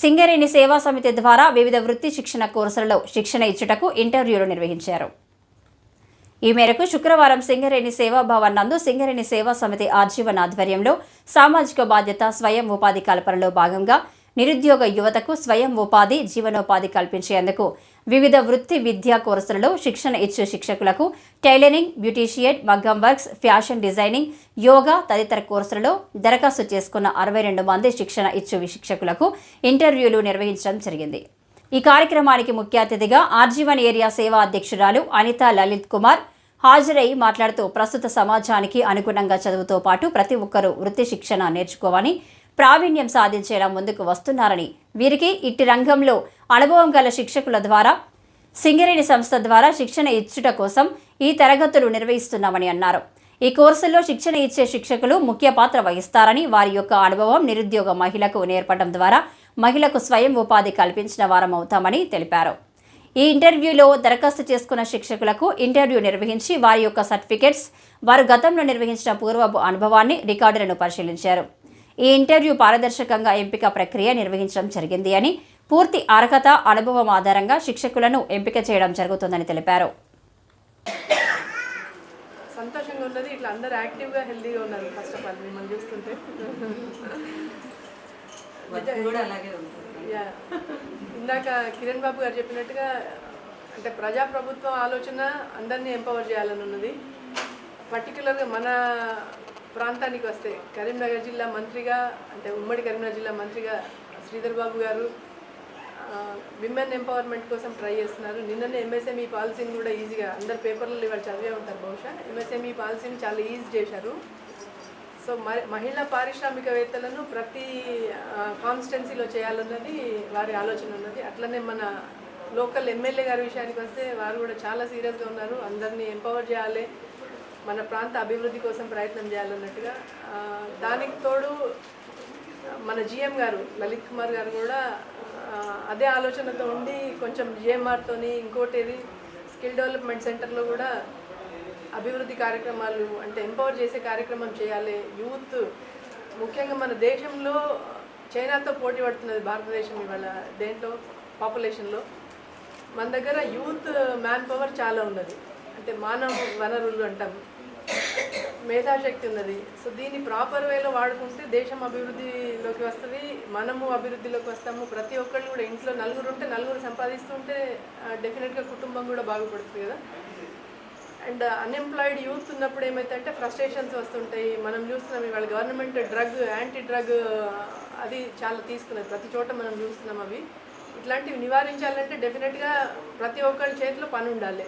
సింగరేణి సేవా సమితి ద్వారా వివిధ వృత్తి శిక్షణ కోర్సులలో శిక్షణ ఇచ్చుటకు ఇంటర్వ్యూలు నిర్వహించారు. ఈ మేరకు శుక్రవారం సింగరేణి సేవా భవన్ నందు సింగరేణి సేవా సమితి ఆజీవన్ ఆధ్వర్యంలో సామాజిక బాధ్యత స్వయం ఉపాధి కల్పనలో భాగంగా నిరుద్యోగ యువతకు స్వయం ఉపాధి జీవనోపాధి కల్పించేందుకు వివిధ వృత్తి విద్యా కోర్సులలో శిక్షణ ఇచ్చే శిక్షకులకు టైలరింగ్ బ్యూటీషియన్ మగ్గం వర్క్స్ ఫ్యాషన్ డిజైనింగ్ యోగా తదితర కోర్సులలో దరఖాస్తు చేసుకున్న అరవై రెండు మంది శిక్షణ ఇచ్చే శిక్షకులకు ఇంటర్వ్యూలు నిర్వహించడం జరిగింది. ఈ కార్యక్రమానికి ముఖ్య అతిథిగా ఆర్జీవన్ ఏరియా సేవా అధ్యక్షురాలు అనిత లలిత్ కుమార్ హాజరై మాట్లాడుతూ ప్రస్తుత సమాజానికి అనుగుణంగా చదువుతో పాటు ప్రతి ఒక్కరూ వృత్తి శిక్షణ నేర్చుకోవని ప్రావీణ్యం సాధించేలా ముందుకు వస్తున్నారని. వీరికి ఇట్టి రంగంలో అనుభవం గల శిక్షకుల ద్వారా సింగరేణి సంస్థ ద్వారా శిక్షణ ఇచ్చుట కోసం ఈ తరగతులు నిర్వహిస్తున్నామని అన్నారు. ఈ కోర్సుల్లో శిక్షణ ఇచ్చే శిక్షకులు ముఖ్య పాత్ర వహిస్తారని వారి యొక్క అనుభవం నిరుద్యోగ మహిళకు నేర్పడం ద్వారా మహిళకు స్వయం ఉపాధి కల్పించిన వారం అవుతామని తెలిపారు. ఈ ఇంటర్వ్యూలో దరఖాస్తు చేసుకున్న శిక్షకులకు ఇంటర్వ్యూ నిర్వహించి వారి యొక్క సర్టిఫికెట్స్ వారు గతంలో నిర్వహించిన పూర్వపు అనుభవాన్ని రికార్డులను పరిశీలించారు. ఈ ఇంటర్వ్యూ పారదర్శకంగా ఎంపిక ప్రక్రియ నిర్వహించడం జరిగింది అని పూర్తి అర్హత అనుభవం ఆధారంగా శిక్షకులను ఎంపిక చేయడం జరుగుతుందని తెలిపారు. సంతోషంగా ఉన్నది. ఇట్లా అందరు యాక్టివ్గా హెల్తీగా ఉన్నారు ఫస్ట్ ఆఫ్ ఆల్ మిమ్మల్ని చూస్తుంటే. వర్క్ కూడా అలాగే ఉంటుంది. యా. ఇందాక కిరణ్ బాబు గారు చెప్పినట్టుగా అంటే ప్రజాప్రభుత్వం ఆలోచన అందరినీ ఎంపవర్ చేయాలని ఉన్నది. పర్టికులర్గా మన ప్రాంతానికి వస్తే కరీంనగర్ జిల్లా మంత్రిగా అంటే ఉమ్మడి కరీంనగర్ జిల్లా మంత్రిగా శ్రీధర్ బాబు గారు విమెన్ ఎంపవర్మెంట్ కోసం ట్రై చేస్తున్నారు. నిన్ననే ఎంఎస్ఎంఈ పాలసీని కూడా ఈజీగా అందరు పేపర్లలో ఇవాళ చదివే ఉంటారు బహుశా. ఎంఎస్ఎంఈ పాలసీని చాలా ఈజీ చేశారు. సో మహిళా పారిశ్రామికవేత్తలను ప్రతి కాన్స్టిట్యున్సీలో చేయాలన్నది వారి ఆలోచన ఉన్నది. అట్లనే మన లోకల్ ఎమ్మెల్యే గారి విషయానికి వస్తే వారు కూడా చాలా సీరియస్గా ఉన్నారు. అందరినీ ఎంపవర్ చేయాలి. మన ప్రాంత అభివృద్ధి కోసం ప్రయత్నం చేయాలన్నట్టుగా దానికి తోడు మన జిఎం గారు లలిత్ కుమార్ గారు కూడా అదే ఆలోచనతో ఉండి కొంచెం జిఎంఆర్తోని ఇంకోటి ఏది స్కిల్ డెవలప్మెంట్ సెంటర్లో కూడా అభివృద్ధి కార్యక్రమాలు అంటే ఎంపవర్ చేసే కార్యక్రమం చేయాలి. యూత్ ముఖ్యంగా మన దేశంలో చైనాతో పోటీ పడుతున్నది భారతదేశం ఇవాళ దేంట్లో? పాపులేషన్లో. మన దగ్గర యూత్ మ్యాన్ పవర్ చాలా ఉన్నది. అంటే మానవ వనరులు అంటాం. మేధాశక్తి ఉన్నది. సో దీన్ని ప్రాపర్ వేలో వాడుకుంటే దేశం అభివృద్ధిలోకి వస్తుంది మనము అభివృద్ధిలోకి వస్తాము. ప్రతి ఒక్కళ్ళు కూడా ఇంట్లో నలుగురు ఉంటే నలుగురు సంపాదిస్తుంటే డెఫినెట్గా కుటుంబం కూడా బాగుపడుతుంది కదా. అండ్ అన్ఎంప్లాయిడ్ యూత్ ఉన్నప్పుడు ఏమైతే ఫ్రస్ట్రేషన్స్ వస్తుంటాయి. మనం చూస్తున్నాం ఇవాళ గవర్నమెంట్ డ్రగ్ యాంటీ డ్రగ్ అది చాలా తీసుకున్నది. ప్రతి చోట మనం చూస్తున్నాం అవి. ఇట్లాంటివి నివారించాలంటే డెఫినెట్గా ప్రతి ఒక్కరి చేతిలో పని ఉండాలి.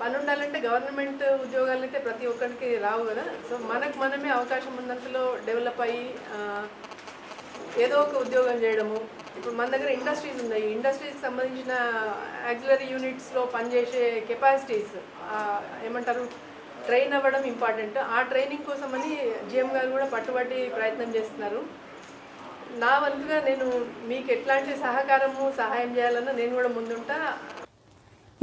పని ఉండాలంటే గవర్నమెంట్ ఉద్యోగాలు అయితే ప్రతి ఒక్కరికి రావు కదా. సో మనకు మనమే అవకాశం ఉన్నంతలో డెవలప్ అయ్యి ఏదో ఒక ఉద్యోగం చేయడము. ఇప్పుడు మన దగ్గర ఇండస్ట్రీస్ ఉన్నాయి. ఇండస్ట్రీస్కి సంబంధించిన యాక్సిలరీ యూనిట్స్లో పనిచేసే కెపాసిటీస్ ఏమంటారు ట్రైన్ అవ్వడం ఇంపార్టెంట్. ఆ ట్రైనింగ్ కోసమని జిఎం గారు కూడా పట్టుబట్టి ప్రయత్నం చేస్తున్నారు. నా వంతుగా నేను మీకు ఎట్లాంటి సహకారము సహాయం చేయాలన్నా నేను కూడా ముందుంటా.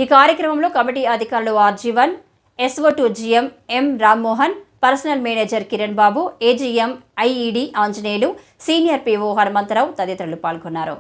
ఈ కార్యక్రమంలో కమిటీ అధికారులు RG one SO to GM M Rammohan personal manager Kiran Babu AGM IED Anjaneyulu senior PO Hanumantharao తదితరులు పాల్గొన్నారు.